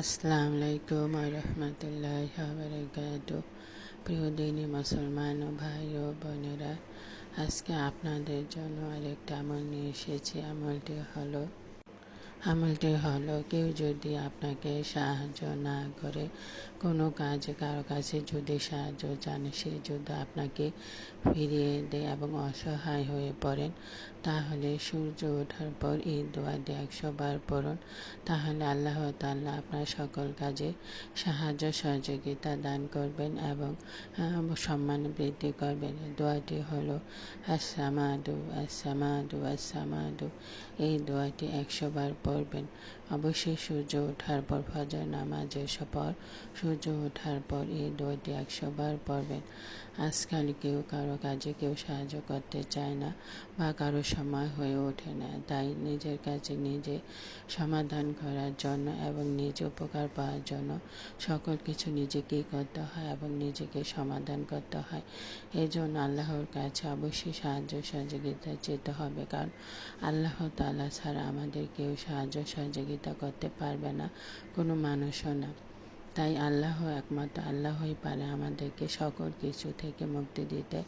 আসসালামু আলাইকুম রহমতুল্লাহ বারকাত প্রিয় দিনী মুসলমান ও ভাই ও বোনেরা, আজকে আপনাদের জন্য আরেকটা আমল নিয়ে এসেছি। আমলটি হলো আমলটি হলো, কেউ যদি আপনাকে সাহায্য না করে, কোনো কাজে কারও কাছে যদি সাহায্য চান, সে যদি আপনাকে ফিরিয়ে দেয় এবং অসহায় হয়ে পড়েন, তাহলে সূর্য ওঠার পর এই দোয়াটি একশো বার পড়ুন। তাহলে আল্লাহ তাল্লাহ আপনার সকল কাজে সাহায্য সহযোগিতা দান করবেন এবং সম্মান বৃদ্ধি করবেন। দোয়াটি হলো আসামাদু আসামাদু আসামাদু এই দোয়াটি একশো বার পড়বেন অবশ্যই সূর্য ওঠার পর ফজর নামাজের পর সূর্য ওঠার পর এই দোয়াটি একশো বার পড়বেন আজকাল কেউ কারও কাজে কেউ সাহায্য করতে চায় না বা কারও সময় হয়ে ওঠে না। তাই নিজের কাছে নিজে সমাধান করার জন্য এবং নিজে উপকার পাওয়ার জন্য সকল কিছু নিজেকেই করতে হয় এবং নিজেকে সমাধান করতে হয়। এই জন্য আল্লাহর কাছে অবশ্যই সাহায্য সহযোগিতা যেতে হবে। কারণ আল্লাহ তালা ছাড়া আমাদের কেউ সাহায্য সহযোগিতা করতে পারবে না কোনো মানুষও না। তাই আল্লাহ একমাত্র আল্লাহই পারে আমাদেরকে সকল কিছু থেকে মুক্তি দিতে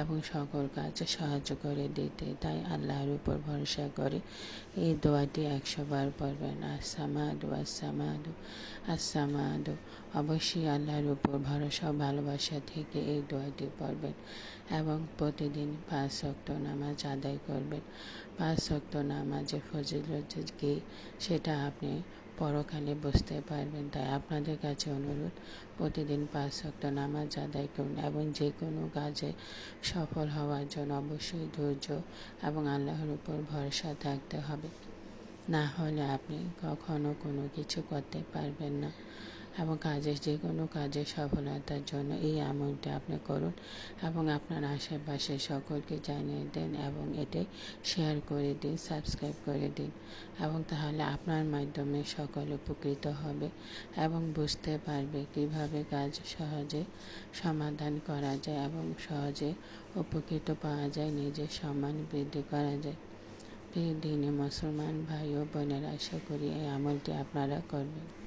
এবং সকল কাজে সাহায্য করে দিতে। তাই আল্লাহর উপর ভরসা করে এই দোয়াটি একশো বার পড়বেন। আসামাদু আসামাদু আসামাদু অবশ্যই আল্লাহর উপর ভরসা ভালোবাসা থেকে এই দোয়াটি পড়বেন এবং প্রতিদিন পাঁচ শক্ত নামাজ আদায় করবেন। পাঁচ শক্ত নামাজের ফজিলত কি, সেটা আপনি পরকালে বুঝতে পারবেন, তাই আপনাদের কাছে অনুরোধ, প্রতিদিন পাঁচ শক্ত নামাজ আদায় করুন এবং যে কোনো কাজে সফল হওয়ার জন্য অবশ্যই ধৈর্য এবং আল্লাহর উপর ভরসা থাকতে হবে। না হলে আপনি কখনো কোনো কিছু করতে পারবেন না। এবং কাজের যে কোনো কাজের সফলতার জন্য এই আমলটা আপনি করুন এবং আপনার আশেপাশে সকলকে জানিয়ে দেন এবং এটি শেয়ার করে দিন সাবস্ক্রাইব করে দিন এবং তাহলে আপনার মাধ্যমে সকল উপকৃত হবে এবং বুঝতে পারবে কীভাবে কাজ সহজে সমাধান করা যায় এবং সহজে উপকৃত পাওয়া যায়, নিজের সম্মান বৃদ্ধি করা যায়। প্রিয় দিনে মুসলমান ভাই ও বোনেরা, আশা করি এই আমলটি আপনারা করবেন।